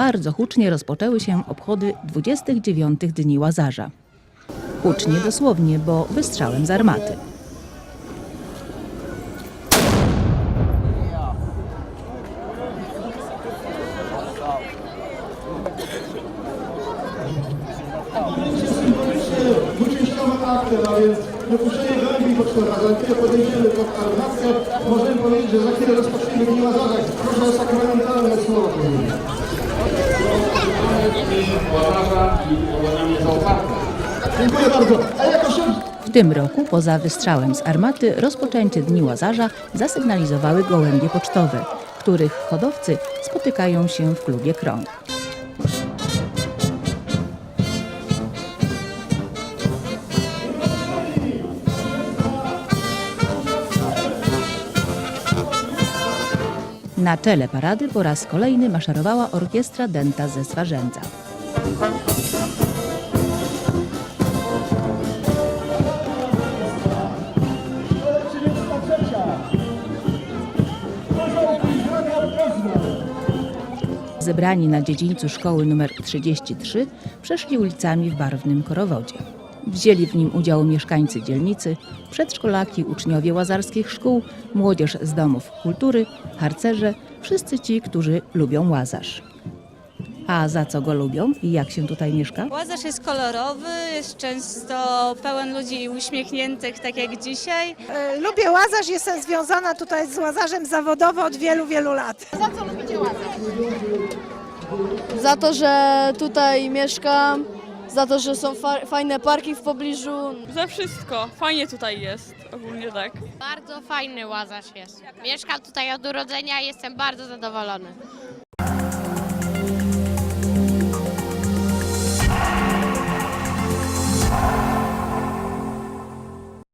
bardzo hucznie rozpoczęły się obchody 29 Dni Łazarza. Hucznie dosłownie, bo wystrzałem z armaty. dwuczęściowy aktem, a więc wypuszczenie gołębi pocztowych, ale kiedy podejdziemy pod możemy powiedzieć, że za chwilę rozpoczniemy dni Łazarza. Proszę o słowo powiedzieć. Dziękuję bardzo. A jako szef W tym roku, poza wystrzałem z armaty, rozpoczęcie Dni Łazarza zasygnalizowały gołębie pocztowe, których hodowcy spotykają się w klubie Krąg. Na czele parady po raz kolejny maszerowała orkiestra Denta ze Swarzędza. Zebrani na dziedzińcu szkoły nr 33 przeszli ulicami w barwnym korowodzie. Wzięli w nim udział mieszkańcy dzielnicy, przedszkolaki, uczniowie łazarskich szkół, młodzież z domów kultury, harcerze, wszyscy ci, którzy lubią łazarz. A za co go lubią i jak się tutaj mieszka? Łazarz jest kolorowy, jest często pełen ludzi uśmiechniętych, tak jak dzisiaj. E, Lubię Łazarz, jestem związana tutaj z Łazarzem zawodowo od wielu, wielu lat. Za to, że tutaj mieszkam, za to, że są fa- fajne parki w pobliżu. Za wszystko. Fajnie tutaj jest. Ogólnie tak. Bardzo fajny łazarz jest. Mieszkam tutaj od urodzenia i jestem bardzo zadowolony.